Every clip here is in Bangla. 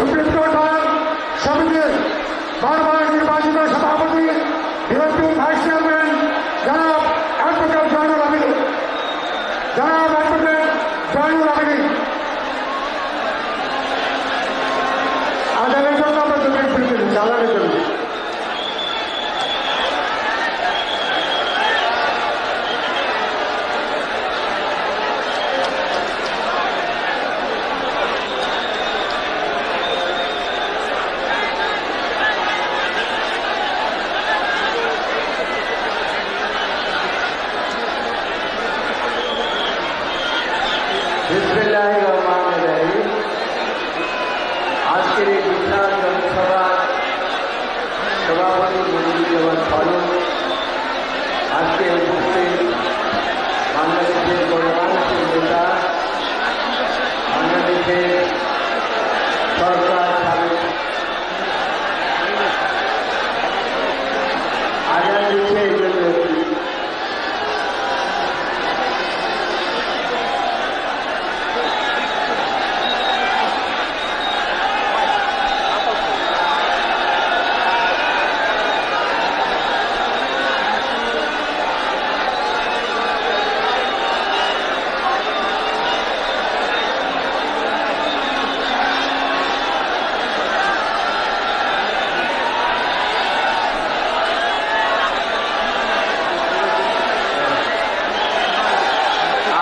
কোর্ট সমিতির বারবার নির্বাচিত সভাপতি বিএনপি ভাইস চেয়ারম্যান জনাব অ্যাডভোকেট জয়নুল আমিনী জনাব অ্যাডভোকেট জয়নুল আমিনী আদানের জন্য আমরা দুটো ফিরে জ্বালানের জন্য বিসমিল্লাহ রহমান রহিম আজকের এই বিশাল জনসভা সভাপতি মুজিবুর ফারুক আজকে উপস্থিত বাংলাদেশের গণমানুষের নেতা বাংলাদেশের সরকার সাবেক আজাদ দিচ্ছে এই জন্য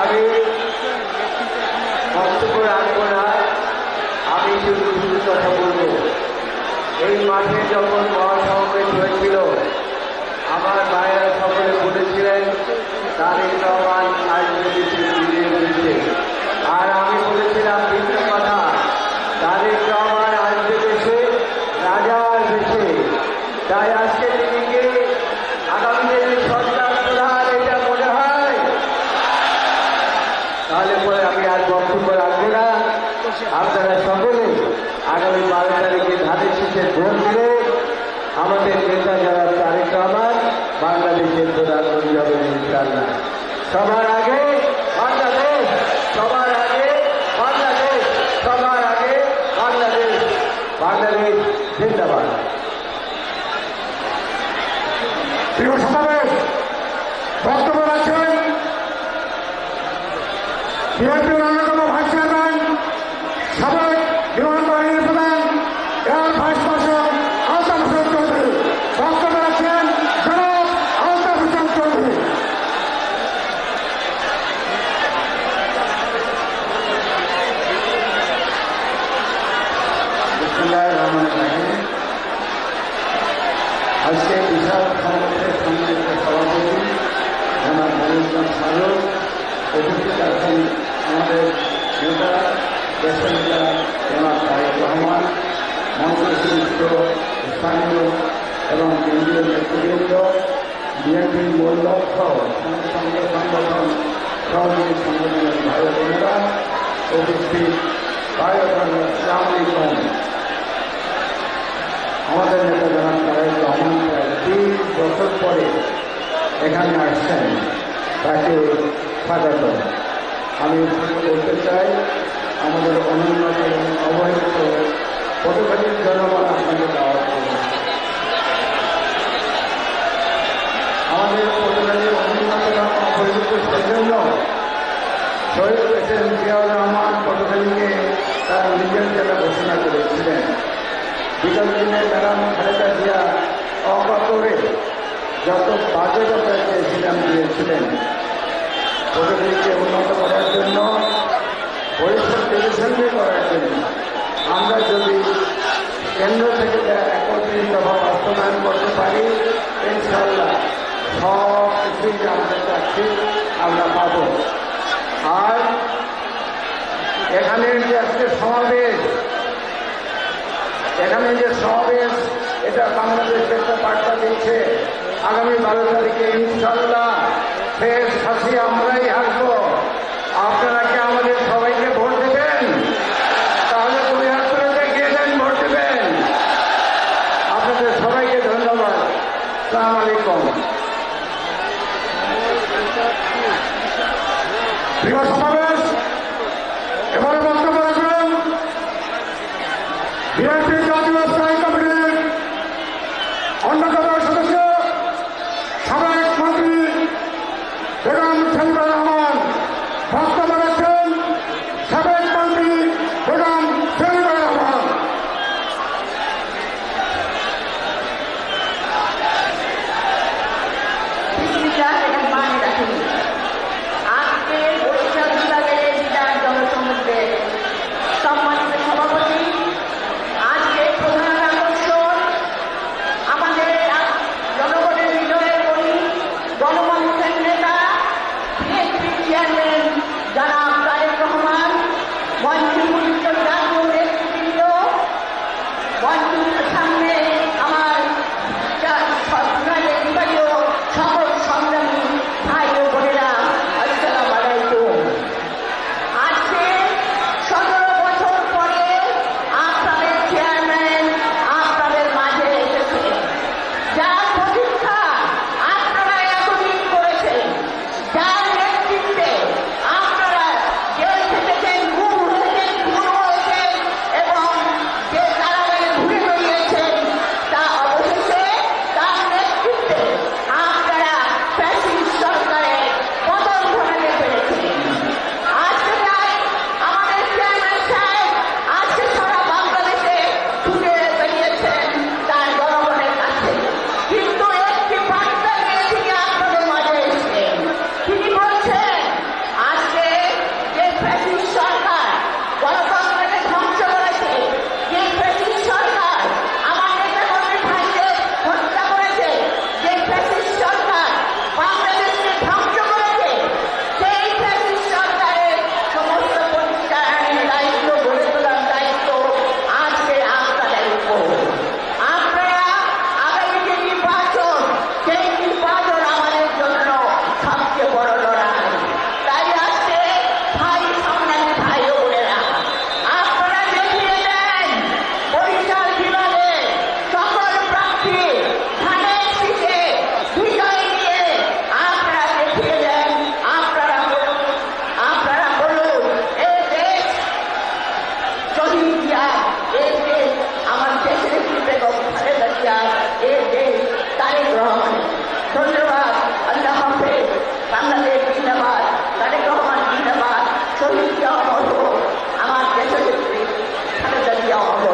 আমি বক্তব্য রাখব না আমি শুধু শুধু কথা বলব। এই মাঠে যখন মহাসমাবেশ হয়েছিল, আমার ভাইয়েরা সকলে বলেছিলেন তারেক রহমান আসবে দেশে ফিরিয়ে দিচ্ছে আর আমি বলেছিলাম ভিন্ন কথা তারেক রহমান আসবে দেশে রাজার দেশে তাই আজকে তিনি কি আগামী দিনে সরকার প্রধান এটা মনে হয় তাহলে পরে আমি আর বক্তব্য রাখব না। আপনারা সকলে আগামী বারো তারিখে ধানের শীতে ভোট দিলে আমাদের নেতা যারা, তারেক রহমান, বাংলাদেশের প্রধানমন্ত্রী হবেন ইনশাল্লাহ সবার আগে বাংলাদেশ সবার আগে বাংলাদেশ সবার আগে বাংলাদেশ বাংলাদেশ জিন্দাবাদ প্রিয় সমাবেশ বক্তব্য রাখছেন বিএনপির অন্যতম ভাইস চেয়ারম্যান সাবেক বিমান বাহিনীর প্রধান air vice marshal Altaf Hossain Chowdhury. বক্তব্য রাখছেন জনাব আলতাফ হোসেন চৌধুরী। আজকে বিশাল সমাবেশের সম্মানিত সভাপতি জনাব মনিরুজ্জামান ফারুক উপস্থিত আছেন আমাদের নেতা দেশের নেতা জনাব তারেক রহমান মন্ত্রীশ্রেষ্ঠ স্থানীয় এবং কেন্দ্রীয় নেতৃবৃন্দ, বিএনপির মূল লক্ষ্য সংঘ সংগঠন, সহযোগী সংগঠনের ভাই বোনেরা উপস্থিত ভাই বোনেরা আলাইকুম। আমাদের নেতা জানান তারেক রহমান প্রায় তিন বছর পরে এখানে আসছেন। তাকে স্বাগত। আমি বলতে চাই, আমাদের এবং অবহেলিত পটুখালীর জনগণ আপনাকে দাওয়াত করবে। আমাদের অনুন্নত এবং অবহেলিত সেজন্য শহীদ প্রেসিডেন্ট জিয়াউর রহমান পটুখালীকে তার নিজের জেলা ঘোষণা করেছিলেন। বিগত দিনে ম্যাডাম খালেদা জিয়া অকাতরে যত বাজে কথা চেয়েছিলেন পরিবেশকে উন্নত করার জন্য পরিষদ টেলিভিশনকে করার জন্য আমরা যদি কেন্দ্র থেকে একত্রিশ দফা বাস্তবায়ন করতে পারি ইনশাল্লাহ সব কিছুই যে আমাদের কাছে আমরা পাব। আর এখানে যে আজকে সমাবেশ, এখানে যে সমাবেশ, এটা বাংলাদেশকে একটা বার্তা দিয়েছে আগামী বারো তারিখে ইনশাল্লাহ আলাইকুম প্রিয় সমাবেশ